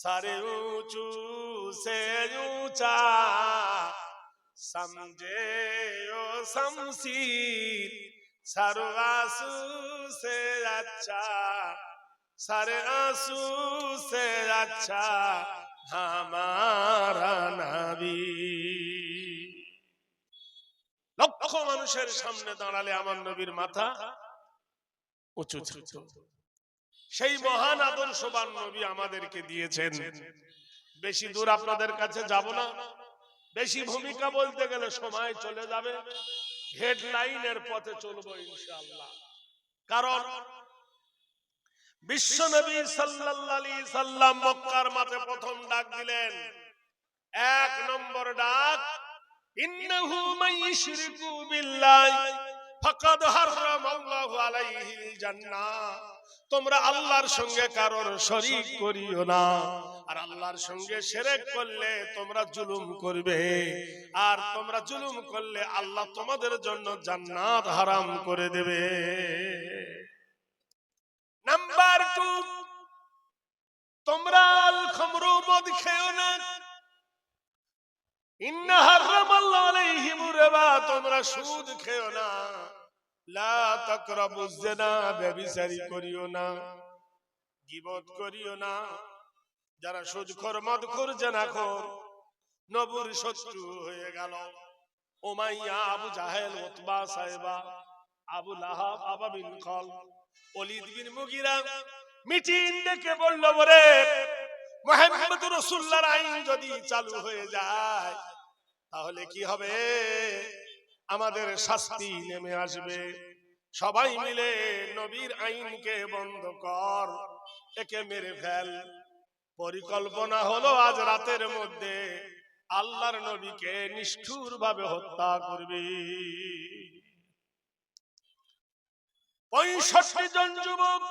सारे ऊंचू से ऊंचा समझे ओ शमशीर सर्व आंसू से अच्छा सारे आंसू से अच्छा हमारा नबी লক্ষ মানুষের সামনে দাঁড়ালে আমার নবীর মাথা উঁচু থাকতো সেই মহান আদর্শবান নবী আমাদেরকে দিয়েছেন। বেশি দূর আপনাদের কাছে যাব না। বেশি ভূমিকা বলতে গেলে সময় চলে যাবে। হেডলাইনের পথে চলবো ইনশাআল্লাহ। কারণ বিশ্ব নবী সাল্লাল্লাহু সাল্লাম মক্কার মাঠে প্রথম ডাক দিলেন। এক নম্বর ডাক, ইন্নাহু মাইশরিকু বিল্লাহি। ফাকাদ হারামাল্লাহু আলাইহিল জান্নাহ। তোমরা আল্লাহর সঙ্গে কারোর শরীক করিও না। আর আল্লাহর সঙ্গে শিরক করলে তোমরা জুলুম করবে। আর তোমরা জুলুম করলে আল্লাহ তোমাদের জন্য জান্নাত হারাম করে দেবে। নাম্বার টু তোমরা আল খামরু মদ খেও না। তোমরা সুদ খেও না। লা জিনা করিও না। করিও না। যারা সুদখোর, মদখোর, জেনাখোর, নবুর শত্রু হয়ে গেল। ওমাইয়া আবু জাহেল, উতবা সাহেবা, আবু লাহাব, আবা বিন খল, ওলিদ বিন মুগিরা, মিটিং ডেকে বলল বরে মোহাম্মদ রসুল্লাহর আইন যদি চালু হয়ে যায়, তাহলে কি হবে? আমাদের শাস্তি নেমে আসবে। সবাই মিলে নবীর আইনকে বন্ধ কর, একে মেরে ফেল। পরিকল্পনা হলো আজ রাতের মধ্যে আল্লাহর নবীকে নিষ্ঠুর ভাবে হত্যা করবে। পঁয়ষট্টি জন যুবক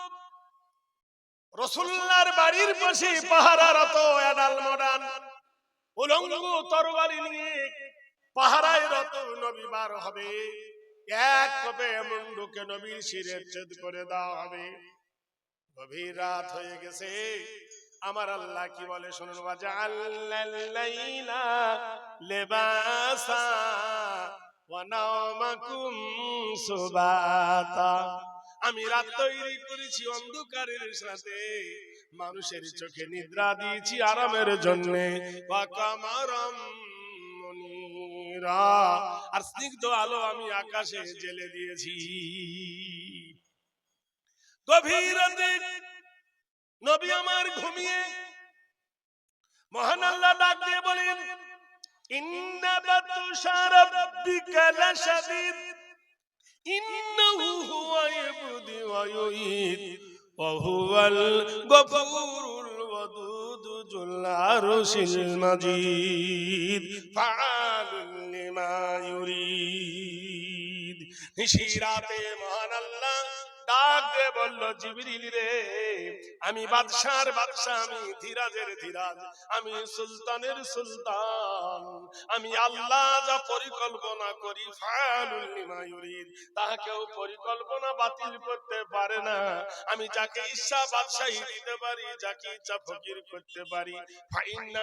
রসুল্লার বাড়ির পাশে পাহারারত এডাল মডান উলঙ্গ তরবারি নিয়ে পাহারায় রত নবী বার হবে। এক কপে মুন্ডুকে নবীর শিরে ছেদ করে দেওয়া হবে। গভীর রাত হয়ে গেছে। আমার আল্লাহ কি বলে শুনুন? বাজাল্লাইলা লেবাসা ওয়া নাওমাকুম সুবাতা। আমি রাত তৈরি করেছি অন্ধকারের সাথে। মানুষের চোখে নিদ্রা দিয়েছি আরামের জন্য। আর স্নিগ্ধ আলো আমি আকাশে জেলে দিয়েছি। গভীর নবী আমার ঘুমিয়ে মহান আল্লাহ ডাক দিয়ে বলেন ইন্না রাব্বিকা লাশাদীদ। ইন্নাহু ইবদি ওয়া ইউঈদ ওয়া হুয়াল গফুরুল ওয়াদুদ যুল আরশিল মাজিদ ফাআলুল লিমা নিশিরাতে মহান আল্লাহ ডাক বলল, জিবরিল রে, আমি বাদশার বাদশা, আমি ধীরাজের ধীরাজ, আমি সুলতানের সুলতান, আমি আল্লাহ যা পরিকল্পনা করি ফায়ালুল লিমা ইউরিদ তাহা পরিকল্পনা বাতিল করতে পারে না। আমি যাকে ইচ্ছা বাদশাহী দিতে পারি, যাকে ইচ্ছা ফকির করতে পারি। ফাইন্না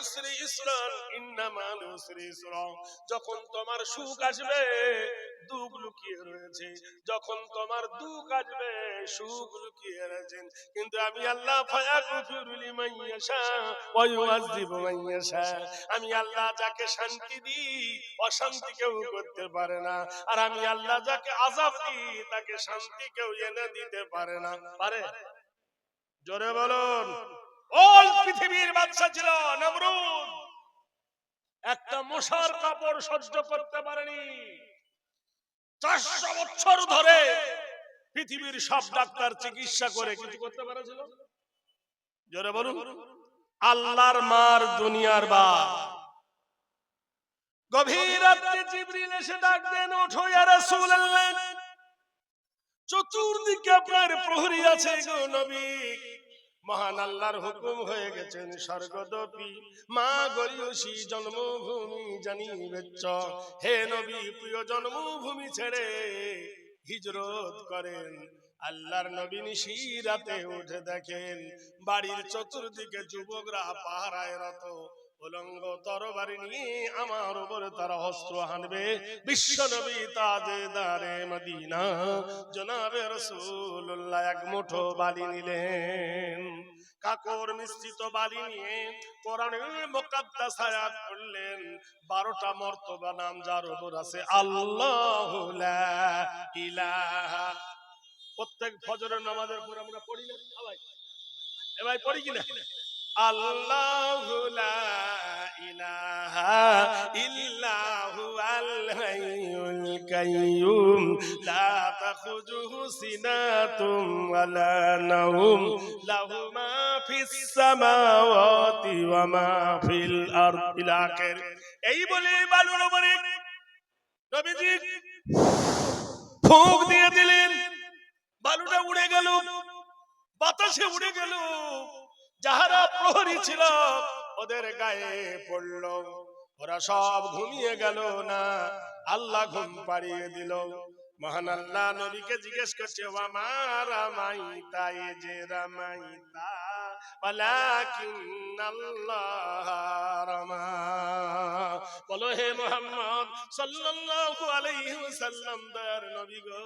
উসরি ইসরান, ইন্না উসরি ইসরা যখন তোমার সুখ আসবে, দুঃখ লুকিয়ে রয়েছে। যখন তোমার দুঃখ সুখ লুকিয়ে কিন্তু আমি আল্লাহ, ফায়াগফিরু লিমান ইয়াশা ওয়া ইউআযযিবু মান ইয়াশা। আমি আল্লাহ যাকে শান্তি দিই, অশান্তি কেউ করতে পারে না। আর আমি আল্লাহ যাকে আযাব দিই, তাকে শান্তি কেউ এনে দিতে পারে না। পারে? জোরে বলুন। ওই পৃথিবীর ছিল নমরুদ। একটা মশার কাপড় সহ্য করতে পারেনি। চারশো বছর ধরে পৃথিবীর সব ডাক্তার চিকিৎসা করে কিছু করতে পারেছিল? জোরে বলুন। আল্লাহর মার দুনিয়ার বা গভীর জিবরিল এসে ডাক দেন, ওঠো চতুর্দিকে আপনার প্রহরী আছে গো নবী। মহান আল্লাহর হুকুম হয়ে গেছেন স্বর্গদপি মা গরিয়সী জন্মভূমি জানি বেচ্চ হে নবী, প্রিয় জন্মভূমি ছেড়ে হিজরত করেন। আল্লাহর নবী রাতে উঠে দেখেন বাড়ির চতুর্দিকে যুবকরা পাহারায় রত। উলঙ্গ তরবারি নিয়ে আমার উপরে তারা অস্ত্র হানবে বিশ্ব নবী তাজেদারে মদিনা। জনাবে রসুল্লাহ এক মুঠো বালি নিলেন। কাকর মিশ্রিত বালি নিয়ে কোরআনের মোকাদ্দাস আয়াত করলেন বারোটা মর্তবা নাম যার উপর আছে, আল্লাহ লা ইলাহা প্রত্যেক ফজরের নামাজের পর আমরা পড়ি না। সবাই এ ভাই পড়ি কিনা? আল্লাহু ইলাহা ইল্লাহু আল হাইয়ুল কাইয়ুম, লা তাখুযুহু সিনাতুম ওয়ালা নাওম, লাহু মা ফিস সামাওয়াতি ওয়া মা ফিল আরদি। আখির। এই বলে বালুর উপরে নবীজি ফুঁক দিয়ে দিলেন। বালুটা উড়ে গেল, বাতাসে উড়ে গেল। যাহারা প্রহরী ছিল, ওদের গায়ে পড়ল। ওরা সব ঘুমিয়ে গেল না। আল্লাহ ঘুম পাড়িয়ে দিল। মহান আল্লাহ নবীকে জিজ্ঞেস করছে ও আমার রামাই তাই যে রামাই রামাইতা? ওয়ালাকিন আল্লাহ রামা। বলো হে মোহাম্মদ, সাল্লাল্লাহু আলাইহি ওয়াসাল্লাম, দয়ার নবী গো,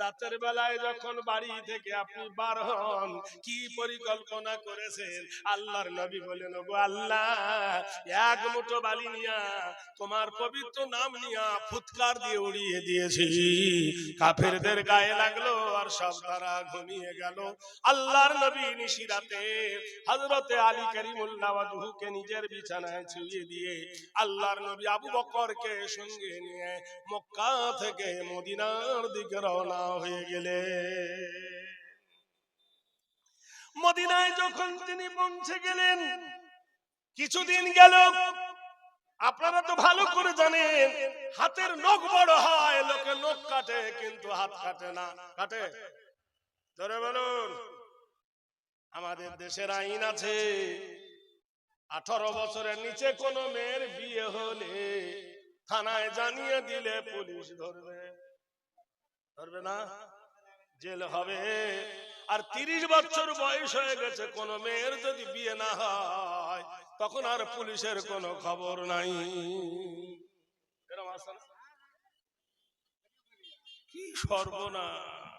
রাতের বেলায় যখন বাড়ি থেকে আপনি বার হন, কি পরিকল্পনা করেছেন? আল্লাহর নবী বলেন গো আল্লাহ, এক মুঠো বালি নিয়া, তোমার পবিত্র নাম নিয়া ফুৎকার দিয়ে উড়িয়ে দিয়েছি। কাফেরদের গায়ে লাগল আর সব তারা ঘুমিয়ে গেল। আল্লাহর নবী নিশিরাতে হযরতে আলী করিমুল্লাহ ওয়াজহুকে নিজের বিছানায় ছুঁয়ে দিয়ে আল্লাহর নবী আবু বকরকে সঙ্গে নিয়ে মক্কা থেকে মদিনার দিকে রওনা হয়ে গেলে। মদিনায় যখন তিনি পৌঁছে গেলেন, কিছুদিন গেল। আপনারা তো ভালো করে জানেন, হাতের নখ বড় হয়, লোকে নখ কাটে, কিন্তু হাত কাটে না। কাটে? ধরে বলুন। আমাদের দেশের আইন আছে। আঠারো বছরের নিচে কোন মেয়ের বিয়ে হলে থানায় জানিয়ে দিলে পুলিশ ধরবে। ধরবে না? জেল হবে। আর তিরিশ বছর বয়স হয়ে গেছে কোন মেয়ের যদি বিয়ে না হয় তখন আর পুলিশের কোনো খবর নাই? কি সর্বনাশ।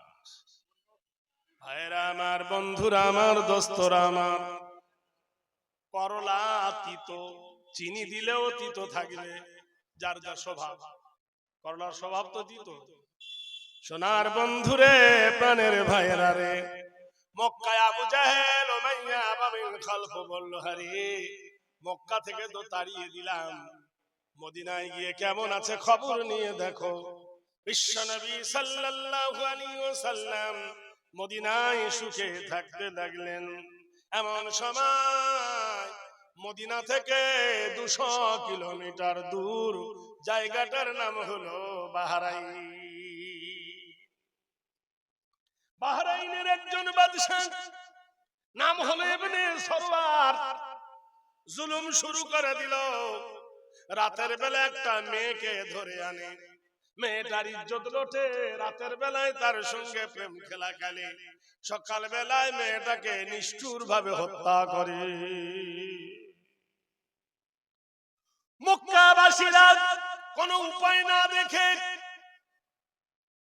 ভাইরা আমার, বন্ধুরা আমার, দোস্তরা আমার করলা তিত চিনি দিলেও তিত থাকবে, যার যার স্বভাব। করলার স্বভাব তো দিত সোনার বন্ধুরে, প্রাণের ভাইয়েরা রে, মক্কায় আবু জাহেল ওমাইয়া বাবিল খালফ বলল, হারে, মক্কা থেকে তো তাড়িয়ে দিলাম। মদিনায় গিয়ে কেমন আছে খবর নিয়ে দেখো। বিশ্বনবী সাল্লাল্লাহু আলাইহি ওয়াসাল্লাম মদিনায় সুখে থাকতে লাগলেন। এমন সময় মদিনা থেকে দুশো কিলোমিটার দূর জায়গাটার নাম হলো বাহারাই বাহরাইনের একজন বাদশাহ, নাম হলো সরওয়ার। জুলুম শুরু করে দিল। রাতের বেলা একটা মেয়েকে ধরে আনে। মেয়েটার ইজ্জত লোটে, রাতের বেলায় তার সঙ্গে প্রেম খেলা খেলে। সকাল বেলায় মেয়েটাকে নিষ্ঠুর ভাবে হত্যা করে। মক্কাবাসীরা কোনো উপায় না দেখে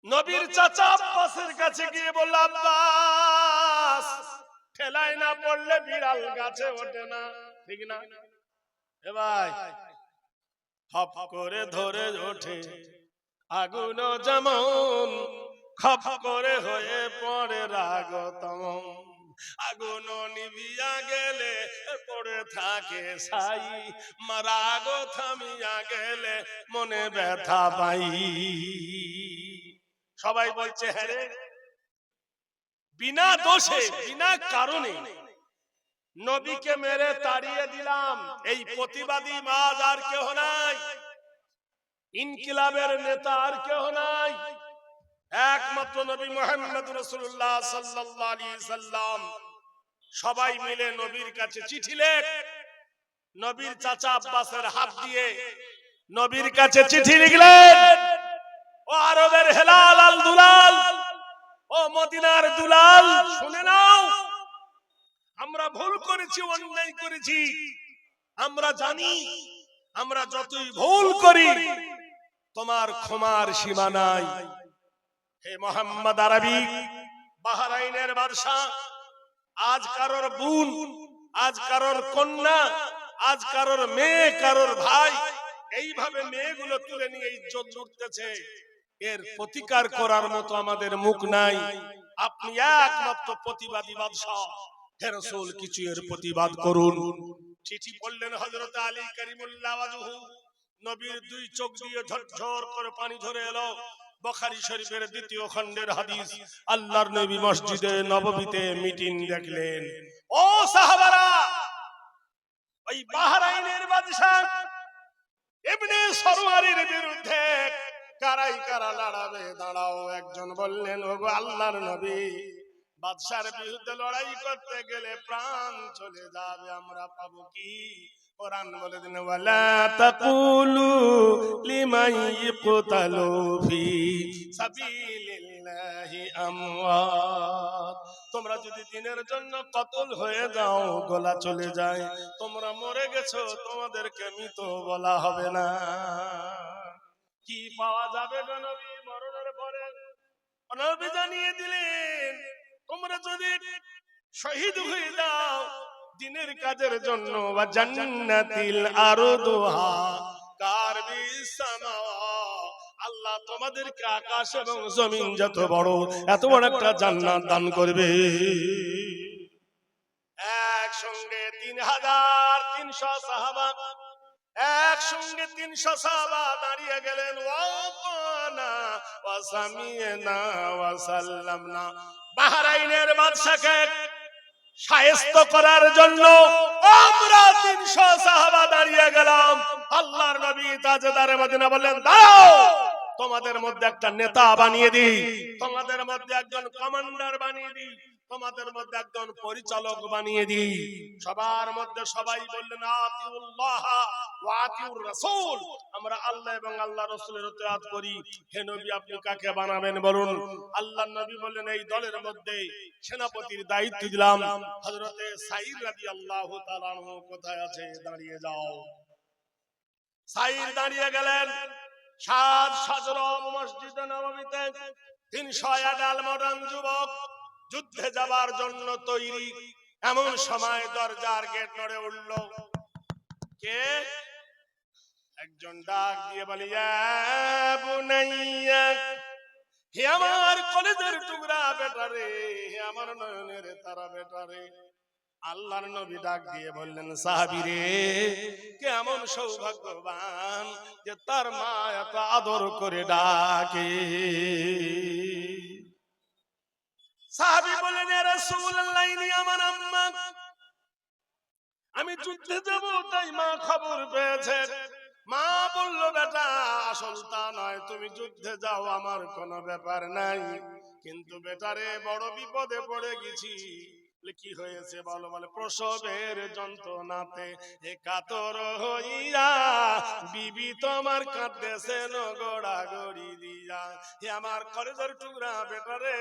নবীর চাচা আব্বাসের কাছে গিয়ে বলল, আব্বাস, ঠেলায় না পড়লে বিড়াল গাছে ওঠে না। ঠিক না? এ ভাই, হপ করে ধরে ওঠে। আগুন যেমন খপ করে হয়ে পড়ে রাগতম। আগুন নিবিয়া গেলে পড়ে থাকে সাই মারাগ থামিয়া গেলে মনে ব্যথা পাই। সবাই বলছে হ্যাঁ রে বিনা দোষে বিনা কারণে নবীকে মেরে তাড়িয়ে দিলাম। এই প্রতিবাদী মাজ আর কেহ নাই। ইনকিলাবের নেতা আর কেহ নাই। একমাত্র নবী মোহাম্মদ রসুল্লাহ সাল্লাম। সবাই মিলে নবীর কাছে চিঠি লেখ। নবীর চাচা আব্বাসের হাত দিয়ে নবীর কাছে চিঠি লিখলেন, ও আরবের হেলাল আল দুলাল, ও মদিনার দুলাল, শুনে নাও। আমরা ভুল করেছি, অন্যায় করেছি। আমরা জানি, আমরা যতই ভুল করি তোমার ক্ষমার সীমা নাই। হে মোহাম্মদ আরবি, বাহারাইনের বাদশাহ, আজ কারোর বোন, আজ কারোর কন্যা, আজ কারোর মেয়ে, কারোর ভাই, এইভাবে মেয়েগুলো তুলে নিয়ে ইজ্জত লুটতেছে। এর প্রতিকার করার মতো আমাদের মুখ নাই। আপনি একমাত্র প্রতিবাদী বাদশাহ। হে রাসূল, কিছু এর প্রতিবাদ করুন। চিঠি পড়লেন হযরত আলী কারিমুল্লাহ ওয়াজহু। নবীর দুই চোখ দিয়ে ঝরঝর করে পানি ঝরে এলো। বখারি শরীফের দ্বিতীয় খণ্ডের হাদিস, আল্লাহর নবী মসজিদে নববীতে মিটিং দেখলেন। ও সাহাবারা, ওই বাহরাইনের বাদশা ইবনে সরওয়ারের বিরুদ্ধে কারাই কারা লড়াবে? দাঁড়াও, একজন বললেন, ওগো আল্লাহর নবী, বাদশার বিরুদ্ধে লড়াই করতে গেলে প্রাণ চলে যাবে, আমরা পাবো কি? কোরআন বলে দিন ওয়ালা তাকুলু লিমান ইকতালু ফি সাবিলিল্লাহি আমওয়াত। তোমরা যদি দিনের জন্য কতল হয়ে যাও, গলা চলে যায়। তোমরা মরে গেছো, তোমাদেরকে মৃত বলা হবে না। কি পাওয়া যাবে নবী মরণের পরে? নবী জানিয়ে দিলেন, তোমরা যদি শহীদ হয়ে যাও দিনের কাজের জন্য বা জান্নাতিল আরদুহা কার বিসামাওয়া আল্লাহ তোমাদেরকে আকাশ এবং জমিন যত বড়, এত বড় একটা জান্নাত দান করবে। একসঙ্গে তিন হাজার তিনশো সাহাবা, একসঙ্গে তিনশো সাহাবা দাঁড়িয়ে গেলেন। ওয়াসাল্লামনা বাহরাইনের বাদশাকে সায়স্ত করার জন্য আমরা তিনশো সাহাবা দাঁড়িয়ে গেলাম। আল্লাহর নবী তাজেদারে মদিনা বললেন, দাঁড়াও, তোমাদের মধ্যে একটা নেতা বানিয়ে দিই। তোমাদের মধ্যে একজন কমান্ডার বানিয়ে দিই। তোমাদের মধ্যে একজন পরিচালক বানিয়ে দিই। সবার মধ্যে সবাই বললেন আমরা আল্লাহ এবং আল্লাহ রাসূলের ইতাআত করি। হে নবী, আপনি কাকে বানাবেন বলুন? আল্লাহর নবী বললেন, এই দলের মধ্যে সেনাপতির দায়িত্ব দিলাম। হযরতে সাইদ রাদিয়াল্লাহু তাআলা কোথায় আছে? দাঁড়িয়ে যাও। সাইদ দাঁড়িয়ে গেলেন সাত সাজরম মসজিদে নববীতে তিনশো এডাল মডার্ন যুবক যুদ্ধে যাবার জন্য তৈরি। এমন সময় দরজার গেট নড়ে উঠল। কে? একজন ডাক দিয়ে বলি "ইয়া বুনাইয়া, হে আমার কলেজের টুকরা বেটারে হে আমার নয়নের তারা বেটারে আল্লাহর নবী ডাক দিয়ে বললেন, সাহাবি রে, কেমন সৌভাগ্যবান যে তার মা এত আদর করে ডাকে। সাহাবি বলেন "ইয়া আমার আম্মা। আমি যুদ্ধে যাব, তাই মা খবর পেয়েছে। মা বলল, বেটা, আসল তা নয়, তুমি যুদ্ধে যাও, আমার কোনো ব্যাপার নাই। কিন্তু বেটারে বড় বিপদে পড়ে গেছি। কি হয়েছে বলো বলে প্রসবের যন্ত্রণাতে। এ কাতর হইয়া বিবি তোমার কাঁদতেছে গোড়া গড়ি দিয়া। হে আমার কলেজের টুকরা বেটারে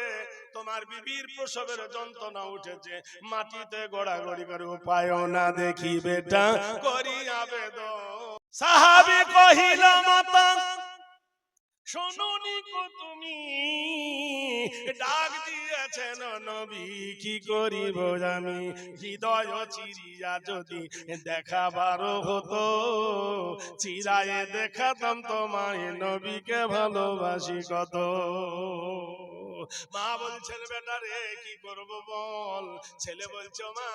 তোমার বিবির প্রসবের যন্ত্রণা উঠেছে। মাটিতে গোড়াগড়ি করে উপায় না দেখি বেটা করি আবেদন সাহাবি কহিল, মাতা শোনুনি তুমি, ডাক দিয়েছেন নবী, কি করিব আমি হৃদয় চিরিয়া যদি দেখাবার হতো, চিরায়ে দেখাতাম তোমায়, নবীকে ভালোবাসি কত। মা বলছেন, বেটা রে, কি করব বল? ছেলে বলছো, মা,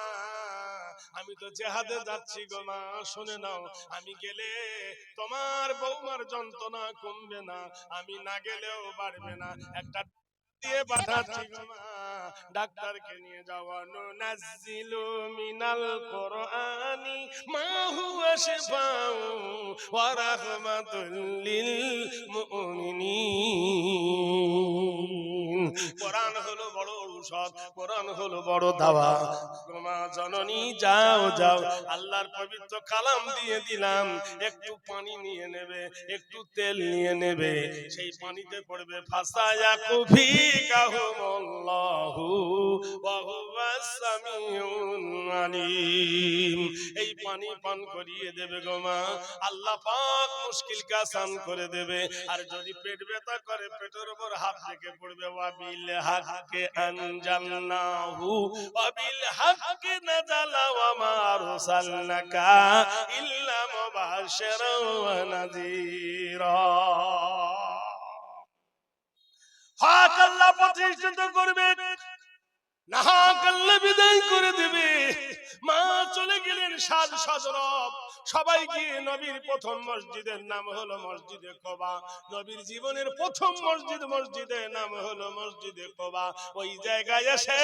আমি তো জেহাদে যাচ্ছি গো মা, শুনে নাও, আমি গেলে তোমার বৌমার যন্ত্রণা কমবে না, আমি না গেলেও পারবে না। একটা দিয়ে পাঠাচ্ছি ডাক্তারকে নিয়ে যাওয়ানো নাজিলু মিনাল কোরআনি। মা হুয়া শিফাউ ওয়া রাহমাতুল লিল মুমিনিন। কোরআন হলো বড় ঔষধ কোরআন হলো বড় দাওয়া। মা জননী যাও যাও। আল্লাহর পবিত্র কালাম দিয়ে দিলাম। একটু পানি নিয়ে নেবে একটু তেল নিয়ে নেবে। সেই পানিতে পড়বে ফাসায়া কুফি। কাহুমুল্লাহু ওয়া হুয়াস সামিউন আলিম এই পানি পান করিয়ে দেবে গো মা। আল্লাহ পাক মুশকিল কা আসান করে দেবে। আর যদি পেট ব্যথা করে, পেটের উপর হাত রেখে পড়বে। ওয়াবিল হাক্কে আনজালনাহু, ওয়াবিল হাক্কে নাজালা ওয়া মা আরসালনাকা ইল্লা মুবাশশিরান ওয়া নাযীরা। হক আল্লাহ প্রতিষ্ঠিত করবে না আল্লাহ বিদায় করে দেবে। মা চলে গেলেন সাজ সজরব সবাই গিয়ে নবীর প্রথম মসজিদের নাম হলো মসজিদে কোবা। নবীর জীবনের প্রথম মসজিদ মসজিদের নাম হলো মসজিদে ওই জায়গায় এসে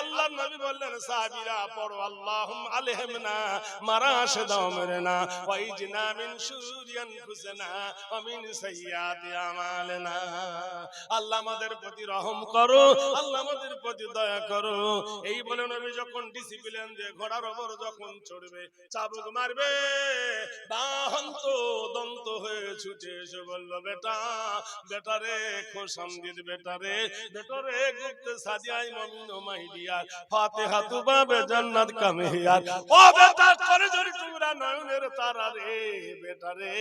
আল্লাহ নবী বললেন পড়ো আল্লাহুম আলহিমনা, মারা আসে দাও মেরে না। ওই সুরিয়ান ফুসনা ওয়া মিন সাইয়্যাতি আমালনা। আল্লাহ আমাদের প্রতি রহম করো, আল্লাহ আমাদের প্রতি দয়া করো। এই বলে নবী যখন ডিসিপ্লিন দিয়ে ঘোড়ার ওপর যখন চড়বে, চাবুক মারবে। বাহন্ত দন্ত হয়ে ছুটে এসে বলল, বেটা বেটা রে খোসামদির বেটা রে বেটা রে, গুপ্তে সাদিয়াই মমিন মাই ডিয়ার ফাতিহা তু বাবে জান্নাত কামিয়ার। ও বেটা করে জড়ি টুকরা নয়নের তারা রে, বেটা রে,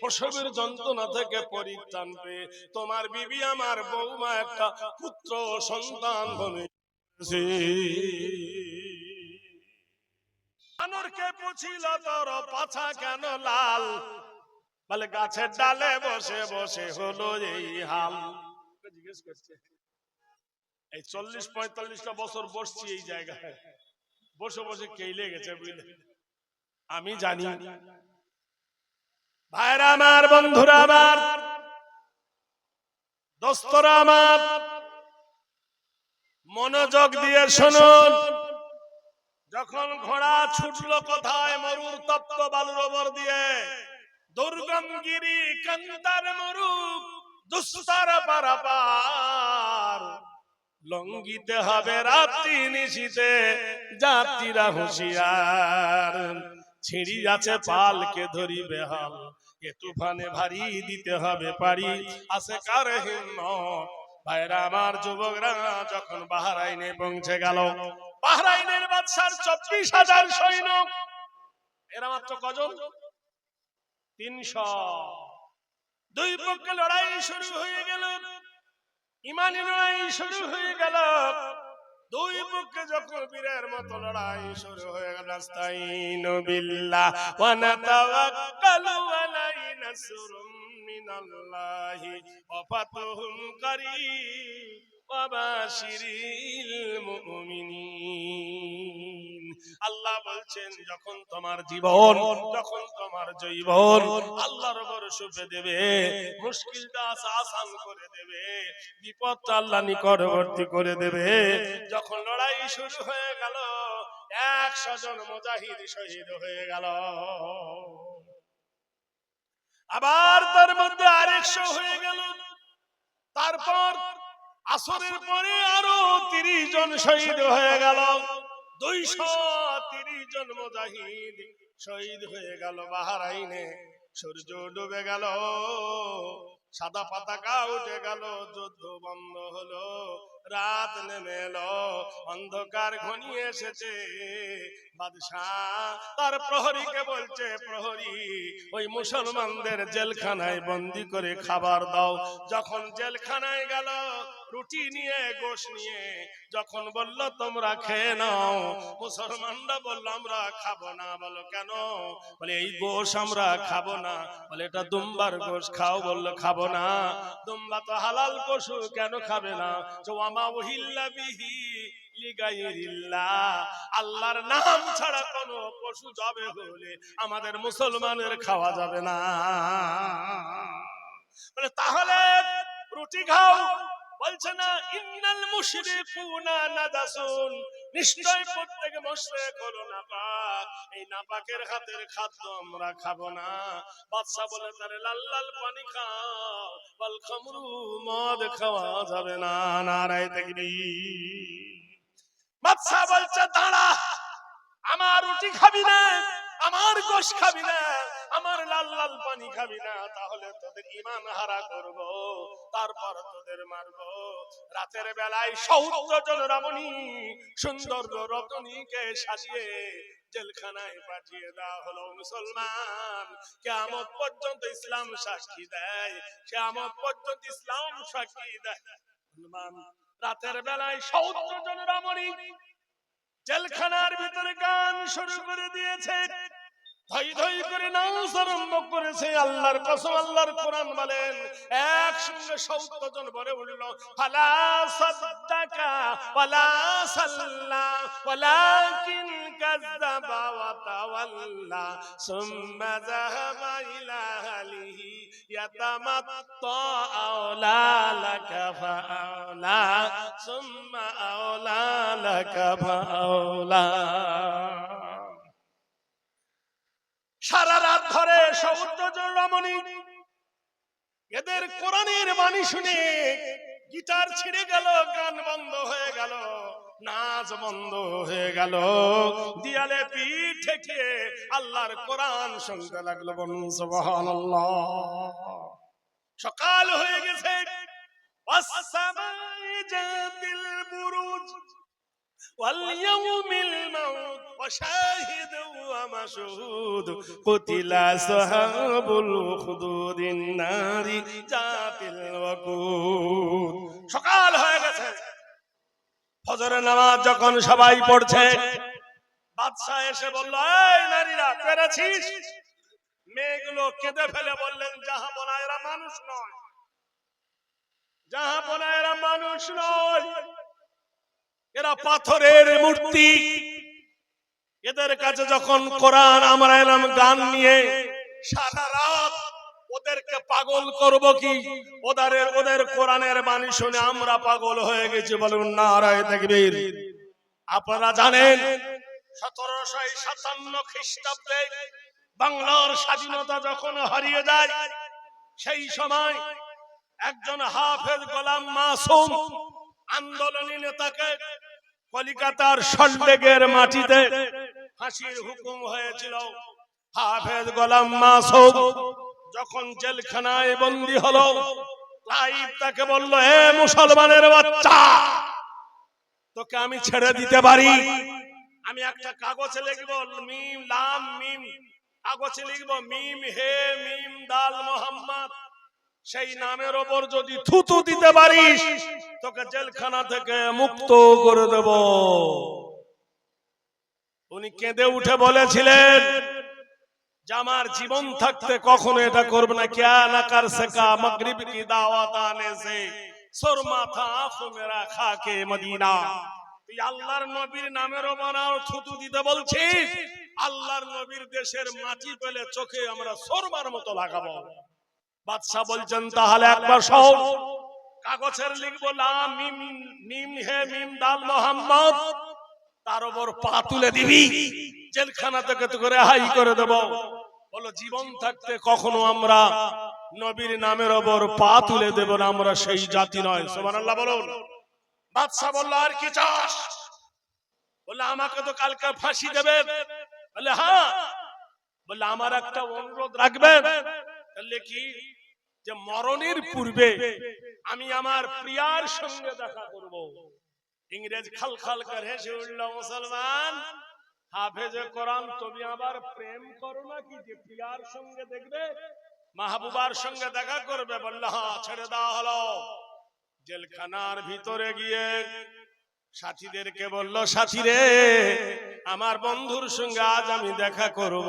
প্রসবের যন্ত্রণা থেকে পরিত্রাণ পেয়ে তোমার বিবি, আমার বৌমা একটা পুত্র সন্তান বলে লাল? বলে, গাছের ডালে বসে বসে এই চল্লিশ পঁয়তাল্লিশটা বছর বসছি এই জায়গায়। বসে বসে কেইলে গেছে আমি জানি। ভাইরা আমার, বন্ধুরা আমার, দোস্তরা আমার মনোযোগ দিয়ে শুনুন। যখন ঘোড়া ছুটলো কোথায় মরুর তপ্ত বালুর ওপর দিয়ে? দুর্গম গিরি কান্দার মরু, দুস্তর পারাপার। লঙ্গিতে হবে রাত্রি নিশিতে, যাত্রীরা হুঁশিয়ার। ছিড়ি আছে পালকে ধরিবে হাল এ তুফানে ভারী দিতে হবে পারি আছে কার হিম্মত ভাইরা আমার যুবকরা যখন বাহারাইনে পৌঁছে গেল বাহরাইনের বাদশার চব্বিশ হাজার সৈন্য এরা মাত্র কজন? তিনশো। দুই পক্ষে লড়াই শুরু হয়ে গেল। ইমানি লড়াই শুরু হয়ে গেল। দুই পক্ষে যখন বীরের মতো লড়াই শুরু হয়ে গেল আস্তাইনু বিল্লাহ ওয়া নাতাওয়াক্কালু আলাইহি নাসরুম মিনাল্লাহি ওয়া ফাতহুম কারীব ওয়া বাশিরিল মুমিনিন। আল্লাহ বলছেন, যখন তোমার জীবন, যখন তোমার জৈবন আল্লাহর উপর সুপে দেবে, মুশকিলটা আসান করে দেবে, বিপদটা আল্লাহ নিকটবর্তী করে দেবে, যখন লড়াই শুরু হয়ে গেল, একশো জন মুজাহিদ শহীদ হয়ে গেল। আবার তার মধ্যে আরেকশো হয়ে গেল। তারপর আসরের পরে আরও তিরিশ জন শহীদ হয়ে গেল। দুইশো তিরিশ জন মুজাহিদ শহীদ হয়ে গেল বাহারাইনে। সূর্য ডুবে গেল, সাদা পতাকা উঠে গেল, যুদ্ধ বন্ধ হলো। রাত নেমে এলো, অন্ধকার ঘনিয়ে এসেছে। বাদশাহ তার প্রহরীকে বলছে, প্রহরী, ওই মুসলমানদের জেলখানায় বন্দি করে খাবার দাও। যখন জেলখানায় গেল রুটি নিয়ে, গোশ নিয়ে, যখন বলল, তোমরা খেয়ে নাও। মুসলমানরা বলল, আমরা খাব না। বলো, কেন? বলে, এই গোশ আমরা খাব না। বলে, এটা দুম্বার গোশ, খাও। বলল, খাব না। দুম্বা তো হালাল পশু, কেন খাবে না? তো আমা ওহিল্লা বিহি আল্লাহর নাম ছাড়া কোনো পশু যাবে হলে আমাদের মুসলমানের খাওয়া যাবে না। বলে, তাহলে রুটি খাও। বলছে না, ইন্নাল মুশরিকুনা নাদাসুন। নিশ্চয় প্রত্যেক মুশরিক হলো নাপাক। এই নাপাকের হাতের খাদ্য আমরা খাব না। বাদশা বলে, তারে লাল লাল পানি খাও বল খামরু মদ খাওয়া যাবে না। নারায় তাকবীর। বাদশা বলছে, দাঁড়া, আমার রুটি খাবি না। আমার গোশ খাবি না, আমার লাল লাল পানি খাবি না, তাহলে তোদের ইমান হারা করব, তারপর তোদের মারব। রাতের বেলায় সৌদ্র জন রমণী সুন্দর রতনীকে সাজিয়ে জেলখানায় পাঠিয়ে দেওয়া হলো মুসলমান। কেমন পর্যন্ত ইসলাম সাক্ষী দেয় কেমন পর্যন্ত ইসলাম সাক্ষী দেয়। মুসলমান, রাতের বেলায় সৌদ্র জন রমণী জেলখানার ভিতরে গান শুরু করে দিয়েছে। ধই ধই করে করেছে, আল্লাহর কসম, আল্লাহর কোরআন বলেন, একসঙ্গে সত্তর জন বলে উঠল, ফালা সাদ্দাকা ওয়ালা সাল্লা, ওয়ালাকিন কাযাবা ওয়া তাওয়াল্লা, সুম্মা যাহাবা ইলা আওলা লাকা ফাআওলা সুম্মা আওলা লাকা ফাআওলা সারা রাত ধরে সৌন্দর্য রমণী এদের কোরআনের বাণী শুনে গিটার ছিঁড়ে গেল, গান বন্ধ হয়ে গেল, নাচ বন্ধ হয়ে গেল। দিয়ালে পিঠ থেকে আল্লাহর কোরআন শুনতে লাগল বন সকাল হয়ে গেছে। বুরুজ واليوم الموت وشاهد ومشهود قتل أصحاب الخدود النار ذات الوقود সকাল হয়ে গেছে ফজরের নামাজ যখন সবাই পড়ছে বাদশাহ এসে বলল এই নারীরা পেরেছিস মেয়েগুলো কেঁদে ফেলে বললেন যাহা বলা এরা মানুষ নয় যাহা বলা এরা মানুষ নয় এরা পাথরের মূর্তি। এদের কাছে যখন কোরআন আমরা এলাম গান নিয়ে, সারা রাত ওদেরকে পাগল করব কি? ওদের ওদের কোরআনের বাণী শুনে আমরা পাগল হয়ে গেছি বলুন নারায় দেখবীর আপনারা জানেন, সতেরোশো সাতান্ন খ্রিস্টাব্দে বাংলার স্বাধীনতা যখন হারিয়ে যায়, সেই সময় একজন হাফেজ গোলাম মাসুম আন্দোলনী নেতাকে কলিকাতার সল্লেগের মাটিতে ফাঁসির হুকুম হয়েছিল। হাফেজ গোলাম মাসুম যখন জেলখানায় বন্দী হলো লাইভ তাকে বলল হে মুসলমানের বাচ্চা, তোকে আমি ছেড়ে দিতে পারি। আমি একটা কাগজে লিখব, মিম, লাম, মিম, কাগজে লিখব, মিম, হে, মিম, দাল মোহাম্মদ। সেই নামের ওপর যদি থুতু দিতে পারিস তোকে জেলখানা থেকে মুক্ত করে দেব। উনি কেঁদে উঠে বলেছিলেন আমার জীবন থাকতে কখনো এটা করবে না কে না শেখা মগরিব কি দাওয়াত আনেছে? সর মাথা আঁখো মেরা খাকে মদিনা? তুই আল্লাহর নবীর নামের ওপর আর থুতু দিতে বলছিস? আল্লাহর নবীর দেশের মাটি পেলে চোখে আমরা সোরবার মতো লাগাবো। বাদশাহ বলছেন তাহলে একবার শহর কাগজের লিখব লাম মিম মিম হে মিম দাল মোহাম্মদ। তার উপর পা তুলে দিবি জেলখানা থেকে তো করে হাই করে দেব। বলো জীবন থাকতে কখনো আমরা নবীর নামের ওপর পা তুলে দেব না আমরা সেই জাতি নয়। সুবহানাল্লাহ বলুন। বাদশাহ বলল আর কি চাস? বলে আমাকে তো কালকে ফাঁসি দেবে। বলে হ্যাঁ। বললে আমার একটা অনুরোধ রাখবেন? বললে কি? যে মরণের পূর্বে আমি আমার প্রিয়ার সঙ্গে দেখা করব। ইংরেজ খাল খাল করে হেসে উঠল, মুসলমান, হাফেজে কোরআন, তুমি আবার প্রেম করো নাকি যে প্রিয়ার সঙ্গে দেখবে? মাহবুবার সঙ্গে দেখা করবে, বলল হ্যাঁ ছেড়ে দেওয়া হলো। জেলখানার ভিতরে গিয়ে সাথীদেরকে বলল সাথী রে আমার বন্ধুর সঙ্গে আজ আমি দেখা করব।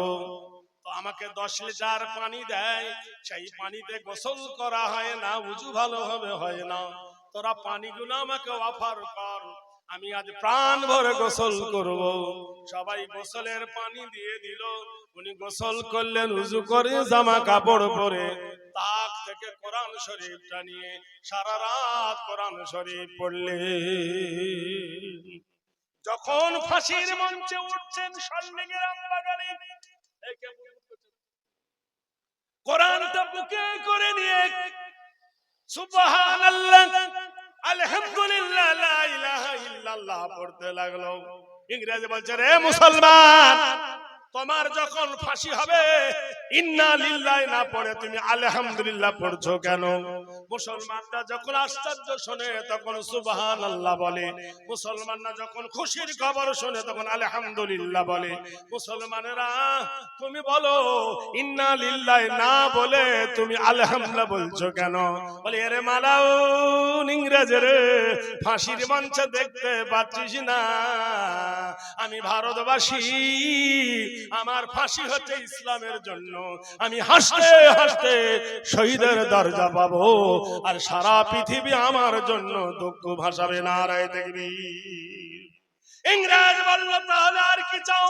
আমাকে দশ লিটার পানি দেয়, সেই পানিতে গোসল করা হয় না, উজু ভালোভাবে হয় না। তোরা পানিগুলো আমাকে অফার কর, আমি আজ প্রাণ ভরে গোসল করব। সবাই গোসলের পানি দিয়ে দিল, উনি গোসল করলেন, উজু করে জামা কাপড় পরে, তাক থেকে কোরআন শরীফটা নিয়ে সারা রাত কোরআন শরীফ পড়লে। যখন ফাঁসির মঞ্চে উঠছেন সল্লিগের আমবাগানে কোরআনটা বুকে করে নিয়ে, সুবহানাল্লাহ, আলহামদুলিল্লাহ, লা ইলাহা ইল্লাল্লাহ পড়তে লাগল। ইংরেজি বলছে, রে মুসলমান, তোমার যখন ফাঁসি হবে, ইন্না লিল্লাহ না পড়ে তুমি আলহামদুলিল্লাহ পড়ছো কেন? মুসলমানরা যখন আশ্চর্য শোনে, তখন সুবহানাল্লাহ বলে। মুসলমানরা যখন খুশির খবর শোনে, তখন আলহামদুলিল্লাহ বলে। মুসলমানেরা, তুমি বলো, ইন্না লিল্লাহি, না বলে তুমি আলহামদুলিল্লাহ বলছো কেন? বলে, এরে মালাউন ইংরেজ রে, ফাঁসির মঞ্চে দেখতে পাচ্ছিস না। আমি ভারতবাসী, আমার ফাঁসি হচ্ছে ইসলামের জন্য। আমি হাসতে হাসতে শহীদের দরজা পাবো। আর সারা পৃথিবী আমার জন্য দুঃখ ভাসাবে না রায় দেখবি। ইংরেজ বলল, তাহলে আর কি চাও?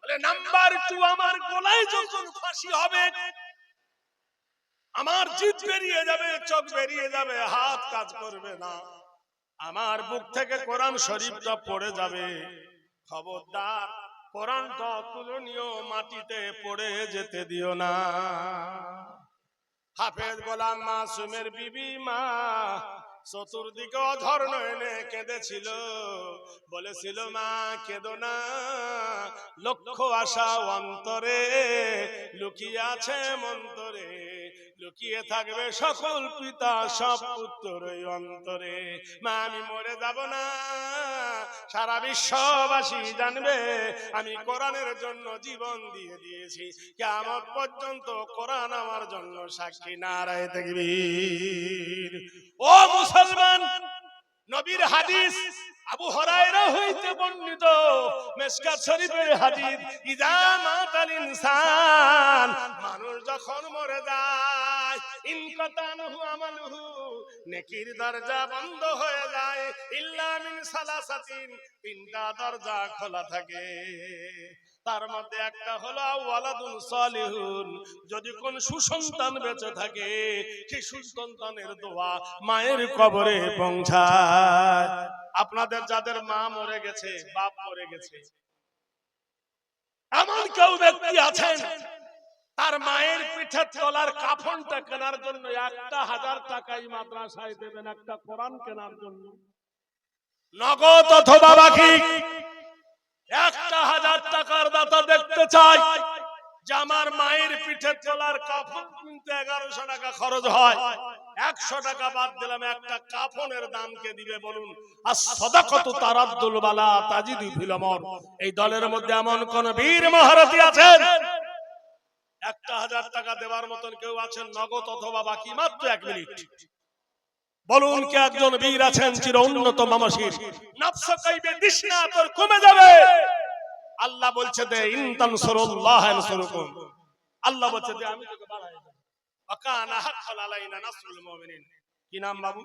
বলে, নাম্বার টু আমার গলায় যখন ফাঁসি হবে, আমার জিভ বেরিয়ে যাবে, চোখ বেরিয়ে যাবে, হাত কাজ করবে না। আমার বুক থেকে কোরআন শরীফটা পড়ে যাবে। খবরদার, কোরআনটা অতুলনীয় মাটিতে পড়ে যেতে দিও না। হাফেজ গোলাম মাসুমের বিবি মা, চতুর্দিকে অধর নয়নে কেঁদেছিল। বলেছিল, মা, কেঁদো না। লক্ষ আশা অন্তরে, লুকিয়ে আছে মন্তরে, লুকিয়ে থাকবে সকল পিতা, সব পুত্র অন্তরে। মা, আমি মরে যাব না। সারা বিশ্ববাসী জানবে, আমি কোরআনের জন্য জীবন দিয়ে দিয়েছি। কেমন পর্যন্ত কোরআন আমার জন্য সাক্ষী নারায় দেখবীর ও মুসলমান, নবীর হাদিস আবু হরায়রা হইতে বর্ণিত। মেসকাত শরীফের হাদিস ইজা মাতাল ইনসান মানুষ যখন মরে যায় ইনকাতানহু আমালুহু নেকির দরজা বন্ধ হয়ে যায়। ইল্লা মিন সালাসাতিন, তিনটা দরজা খোলা থাকে। তার মধ্যে একটা হলো ওয়ালাদুন সালিহুন, যদি কোন সুসন্তান বেঁচে থাকে, সেই সুসন্তানের দোয়া মায়ের কবরে পৌঁছায়। আপনাদের যাদের মা মরে গেছে, বাপ মরে গেছে, এমন কেউ ব্যক্তি আছেন তার মায়ের পিঠের তলার কাফনটা কেনার জন্য একটা হাজার টাকাই মাদ্রাসায় দেবেন একটা কোরআন কেনার জন্য। নগদ অথবা বাকি। একটা হাজার টাকার দাতা দেখতে চাই যে আমার মায়ের পিঠের তলার কাফন কিনতে এগারোশো টাকা খরচ হয়। একশো টাকা বাদ দিলাম একটা কাফনের দাম কে দিবে বলুন? আর সদাকত তারাদ্দুল বালা তাজিদু ফিলমর এই দলের মধ্যে এমন কোন বীর মহারথী আছেন? একটা হাজার টাকা দেওয়ার মতন কেউ আছেন নগদ অথবা বাকি মাত্র এক মিনিট। বলুন কে একজন বীর আছেন চির উন্নত মামাসির নফস কাইবে তোর কমে যাবে। আল্লাহ বলছে দে ইনতান সুরুল্লাহ ইয়ানসুরুকুম আল্লাহ বলছে যে আমি তোকে বাড়াই দেব। ওয়াকানা হাক্কাল আলাইনা নাসরুল মুমিনিন। কি নাম বাবু?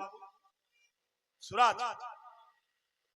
সুরাজ।